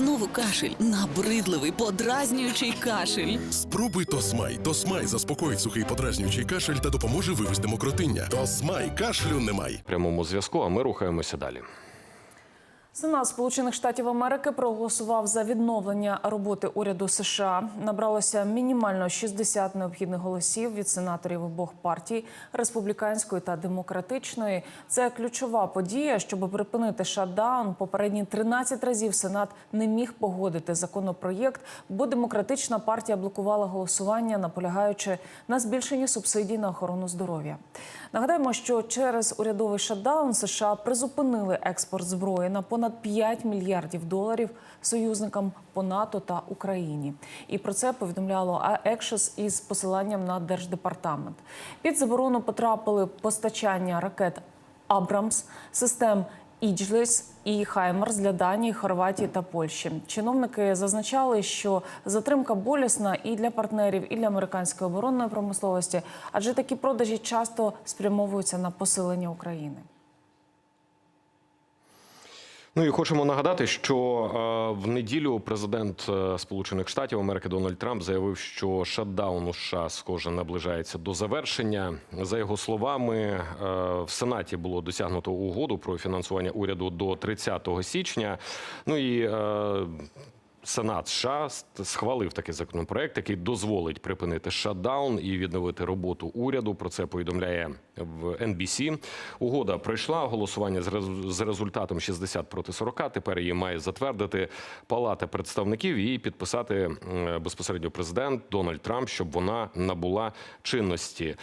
Знову кашель, набридливий, подразнюючий кашель. Спробуй Тосмай. Тосмай заспокоїть сухий подразнюючий кашель та допоможе вивести мокротиння. Тосмай кашлю немає. прямому зв'язку. А ми рухаємося далі. Сенат Сполучених Штатів Америки проголосував за відновлення роботи уряду США. Набралося мінімально 60 необхідних голосів від сенаторів обох партій республіканської та демократичної. Це ключова подія, щоб припинити шатдаун. Попередні 13 разів Сенат не міг погодити законопроєкт, бо демократична партія блокувала голосування, наполягаючи на збільшенні субсидій на охорону здоров'я. Нагадаємо, що через урядовий шатдаун США призупинили експорт зброї на понад 5 мільярдів доларів союзникам по НАТО та Україні. І про це повідомляло Axios із посиланням на держдепартамент. Під заборону потрапили постачання ракет Абрамс, систем Іджліс і Хаймерс для Данії, Хорватії та Польщі. Чиновники зазначали, що затримка болісна і для партнерів, і для американської оборонної промисловості, адже такі продажі часто спрямовуються на посилення України. Ну і хочемо нагадати, що е, в неділю президент е, Сполучених Штатів Америки Дональд Трамп заявив, що шатдаун у США схоже наближається до завершення. За його словами, е, в Сенаті було досягнуто угоду про фінансування уряду до 30 січня. Ну і Сенат США схвалив такий законопроект, який дозволить припинити шатдаун і відновити роботу уряду. Про це повідомляє в NBC. Угода пройшла голосування з результатом 60 проти 40. Тепер її має затвердити Палата представників і підписати безпосередньо президент Дональд Трамп, щоб вона набула чинності.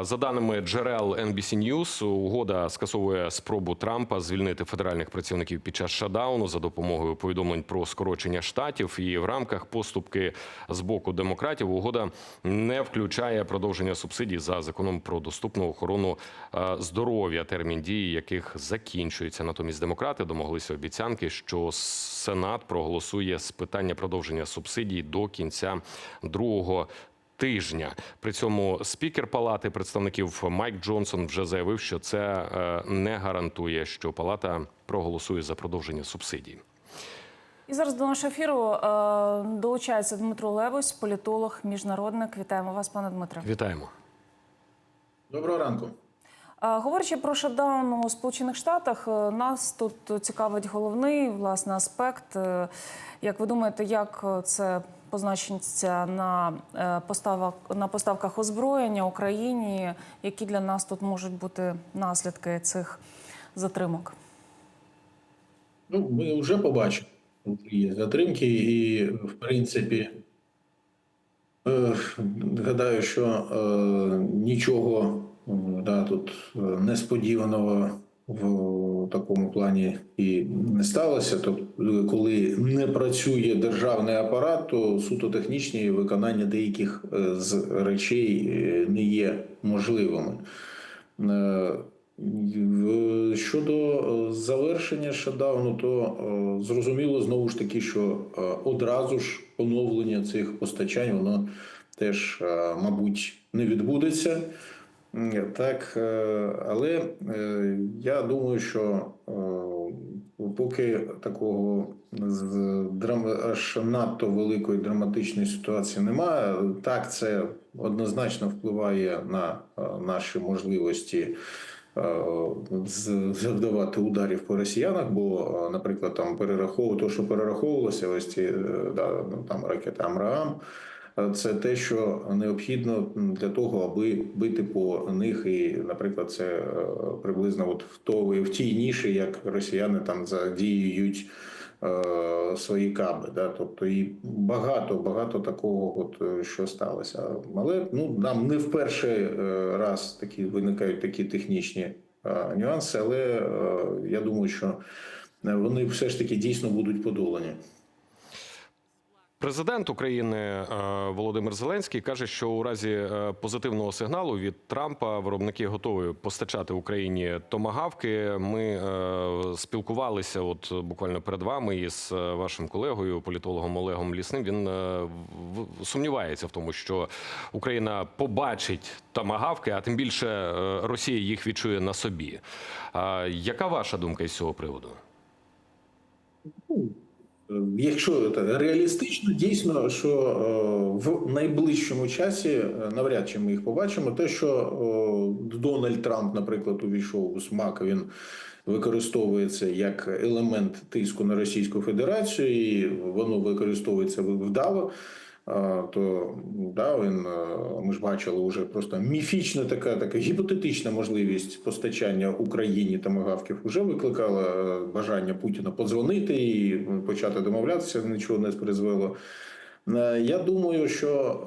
За даними джерел NBC News, угода скасовує спробу Трампа звільнити федеральних працівників під час шатдауну за допомогою повідомлень про скорочення штатів. І в рамках поступки з боку демократів угода не включає продовження субсидій за законом про доступну охорону е, здоров'я, термін дії яких закінчується. Натомість демократи домоглися обіцянки, що Сенат проголосує з питання продовження субсидій до кінця другого. Тижня при цьому спікер палати представників Майк Джонсон вже заявив, що це е, не гарантує, що палата проголосує за продовження субсидій. І зараз до нашого ефіру е, долучається Дмитро Левось, політолог, міжнародник. Вітаємо вас, пане Дмитре. Вітаємо. Доброго ранку. Е, Говорячи про шатдаун у Сполучених Штатах, е, нас тут цікавить головний власне аспект. Е, Як ви думаєте, як це позначиться на е, поставах на поставках озброєння Україні? Які для нас тут можуть бути наслідки цих затримок? Ну, ми вже побачили, тут є затримки, і, в принципі, е, гадаю, що е, нічого да, тут е, несподіваного в такому плані і не сталося. Тобто, коли не працює державний апарат, то суто технічні виконання деяких з речей не є можливими. Щодо е, завершення шатдауну, то е, зрозуміло знову ж таки, що е, одразу ж поновлення цих постачань воно теж, мабуть, не відбудеться. Так, але я думаю, що поки такого аж надто великої драматичної ситуації немає, так це однозначно впливає на наші можливості завдавати ударів по росіянах, бо, е, наприклад, там перераховувати, то, що перераховувалося, ось ці е, да, ну, там ракета Амраам. е, Це те, що необхідно для того, аби бити по них, і, наприклад, це е, приблизно от в то в тій ніші, як росіяни там задіюють е, свої каби. Да? Тобто і багато, багато такого, от е, що сталося. Але ну нам не в перший е, раз такі виникають такі технічні е, нюанси, але е, я думаю, що вони все ж таки дійсно будуть подолані. Президент України е, Володимир Зеленський каже, що у разі е, позитивного сигналу від Трампа виробники готові постачати Україні томагавки. Ми е, спілкувалися, от буквально перед вами із вашим колегою, політологом Олегом Лісним. Він сумнівається в тому, що Україна побачить томагавки, а тим більше Росія їх відчує на собі. Яка ваша думка із цього приводу? Якщо реалістично, дійсно, що е, в найближчому часі е, навряд чи ми їх побачимо. Те, що е, Дональд Трамп, наприклад, увійшов у смак, він використовується як елемент тиску на Російську Федерацію, і воно використовується вдало. То да, він е, ми ж бачили вже просто міфічна така, така гіпотетична можливість постачання Україні тамагавків вже викликала е, бажання Путіна подзвонити і почати домовлятися. Нічого не призвело. Е, Я думаю, що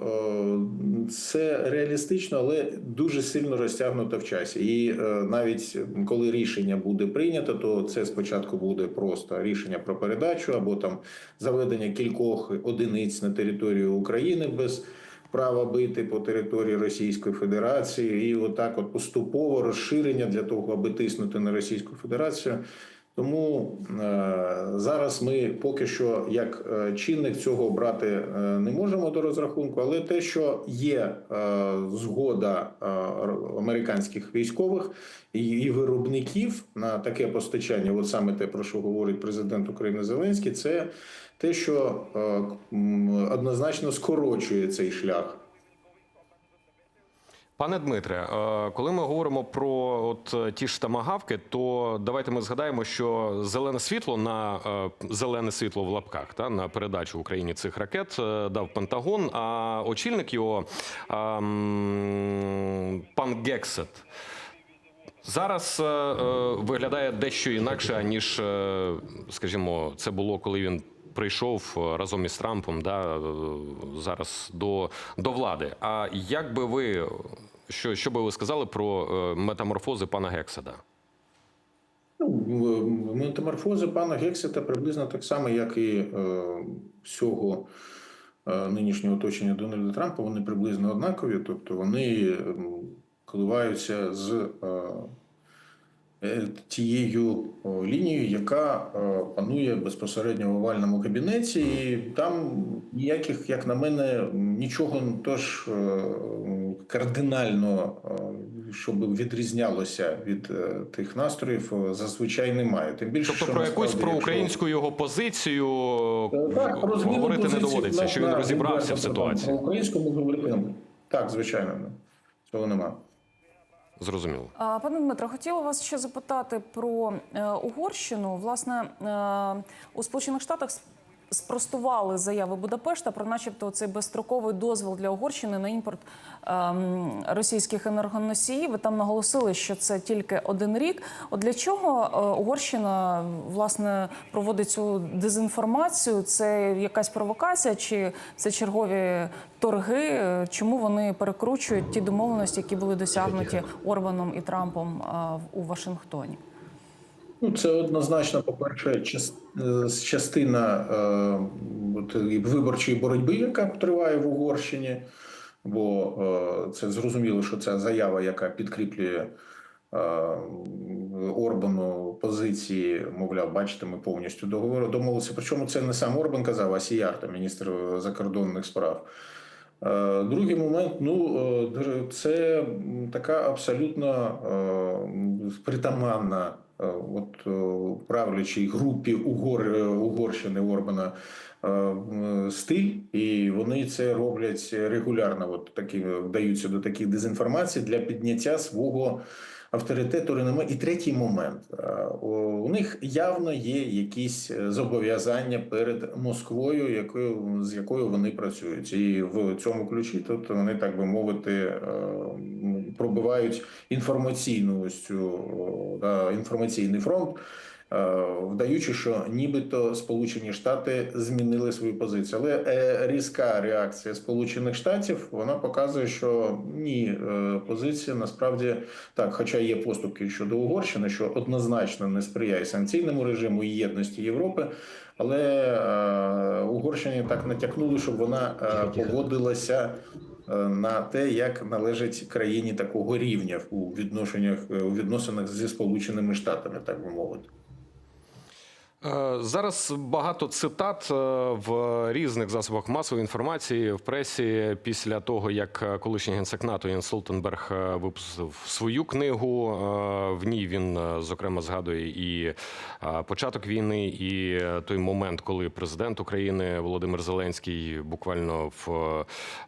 е, це реалістично, але дуже сильно розтягнуто в часі. І е, навіть коли рішення буде прийнято, то це спочатку буде просто рішення про передачу або там заведення кількох одиниць на територію України без права бити по території Російської Федерації, і отак, от поступово розширення для того, аби тиснути на Російську Федерацію. Тому е, зараз ми поки що як е, чинник цього брати е, не можемо до розрахунку, але те, що є згода американських військових і, виробників на таке постачання, от саме те, про що говорить президент України Зеленський, це те, що однозначно скорочує цей шлях. Пане Дмитре, е, коли ми говоримо про от е, ті ж тамагавки, то давайте ми згадаємо, що зелене світло на е, зелене світло в лапках та на передачу Україні цих ракет дав Пентагон. А очільник його пан Гексет. Зараз виглядає дещо інакше, ніж, е, скажімо, це було, коли він прийшов е, разом із Трампом да, е, зараз до, до влади. А як би ви, що, що би ви сказали про е, метаморфози пана Гекседа? Ну, метаморфози пана Гексета приблизно так само, як і е, всього нинішнього оточення Дональда Трампа, вони приблизно однакові, тобто вони коливаються з тією лінією, яка е, панує безпосередньо в овальному кабінеті, і там ніяких, як на мене, нічого тож е, кардинально, е, щоб відрізнялося від е, тих настроїв, е, зазвичай немає. Тим більше, Тобто що про якусь насправді, якщо- проукраїнську його позицію Е, Так, про говорити не доводиться, що він розібрався в ситуації. Про українську ми говорити. Так, звичайно, цього немає. Зрозуміло. Пане Дмитро, хотіла вас ще запитати про е, Угорщину. Власне, е, у Сполучених Штатах спростували заяви Будапешта про, начебто, цей безстроковий дозвіл для Угорщини на імпорт ем, російських енергоносіїв. І там наголосили, що це тільки один рік. От для чого е, Угорщина власне проводить цю дезінформацію? Це якась провокація, чи це чергові торги? Е, Чому вони перекручують ті домовленості, які були досягнуті Орбаном і Трампом е, у Вашингтоні? Ну, це однозначно, по-перше, е, частина е, виборчої боротьби, яка триває в Угорщині. Бо е, це зрозуміло, що ця заява, яка підкріплює Орбану позиції, мовляв, бачите, ми повністю договору домовилися. Причому це не сам Орбан казав, а Сіярта, міністр закордонних справ. Другий момент, ну це така абсолютно притаманна от е, правлячій групі Угор, е, Угорщини Орбана е, стиль, і вони це роблять регулярно. От такі вдаються до таких дезінформацій для підняття свого авторитету реноме. І третій момент Е, у них явно є якісь е, зобов'язання перед Москвою, якою з якою вони працюють, і в цьому ключі тут вони так би мовити е, пробивають інформаційну ось цю да, інформаційний фронт. е, Вдаючи, що нібито Сполучені Штати змінили свою позицію, але е, різка реакція Сполучених Штатів вона показує, що ні, е, позиція насправді так, хоча є поступки щодо Угорщини, що однозначно не сприяє санкційному режиму і єдності Європи, але Угорщині так натякнули, щоб вона погодилася на те, як належить країні такого рівня у відношеннях у відносинах зі Сполученими Штатами, так би мовити. Е, Зараз багато цитат е, в різних засобах масової інформації в пресі після того, як е, колишній генсек НАТО Ян Столтенберг е, випустив свою книгу. В ній він зокрема згадує і початок війни, і той момент, коли президент України Володимир Зеленський буквально в,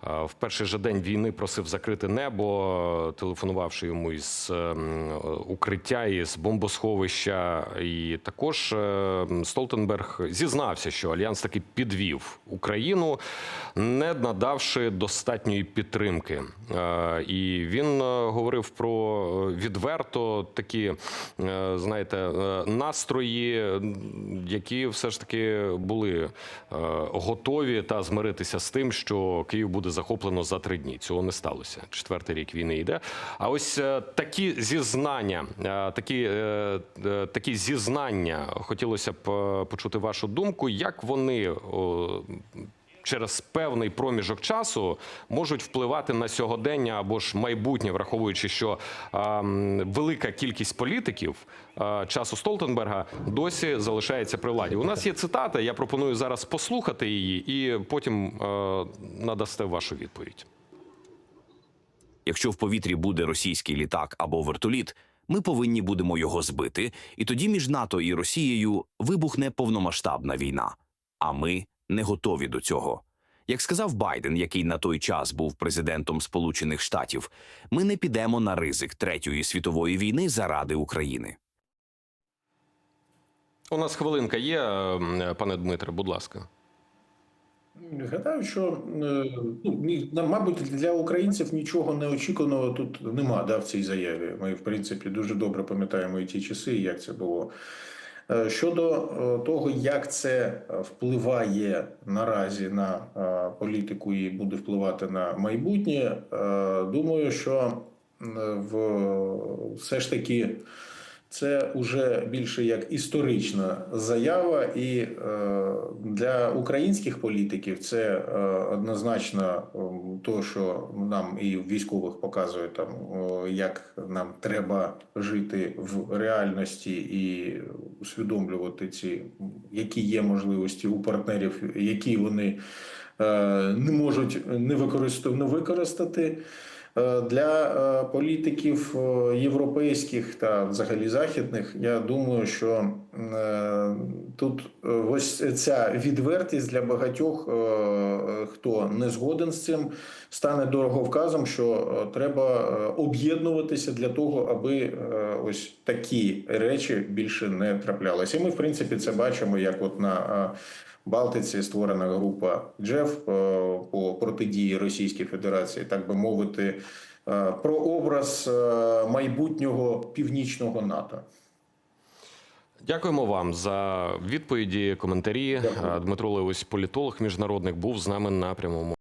в перший же день війни просив закрити небо, телефонувавши йому із е, укриття із бомбосховища, і також. Столтенберг зізнався, що альянс таки підвів Україну, не надавши достатньої підтримки. Е, І він е, говорив про е, відверто такі, знаєте, настрої, які все ж таки були готові та змиритися з тим, що Київ буде захоплено за три дні. Цього не сталося. Четвертий рік війни йде. А ось такі зізнання, такі, такі зізнання хотілося б почути вашу думку, як вони. Через певний проміжок часу можуть впливати на сьогодення або ж майбутнє, враховуючи, що велика кількість політиків часу Столтенберга досі залишається при владі. У нас є цитата. Я пропоную зараз послухати її, і потім е, надасте вашу відповідь. Якщо в повітрі буде російський літак або вертоліт, ми повинні будемо його збити, і тоді між НАТО і Росією вибухне повномасштабна війна. А ми не готові до цього. Як сказав Байден, який на той час був президентом Сполучених Штатів, ми не підемо на ризик третьої світової війни заради України. У нас хвилинка є, е, пане Дмитре, будь ласка. Гадаю, що е, ну, мабуть, для українців нічого неочікуваного тут нема да, в цій заяві. Ми, в принципі, дуже добре пам'ятаємо і ті часи, і як це було. Е, Щодо е, того, як це впливає наразі на політику і буде впливати на майбутнє, думаю, що в все ж таки. Це вже більше як історична заява, і е, для українських політиків це е, однозначно ем, то, що нам і військових показує там, як нам треба жити в реальності і усвідомлювати ці, які є можливості у партнерів, які вони е, не можуть не використати, Для е, політиків е, європейських та взагалі західних, я думаю, що е, тут е, ось ця відвертість для багатьох, е, хто не згоден з цим, стане дороговказом, що е, треба е, об'єднуватися для того, аби е, ось такі речі більше не траплялися. І ми, в принципі, це бачимо, як от на е, Балтиці створена група Джеф е, по протидії Російській Федерації, так би мовити, е, про образ е, майбутнього північного НАТО. Дякуємо вам за відповіді, коментарі. Дякую. Дмитро Левось, політолог міжнародник, був з нами на прямому.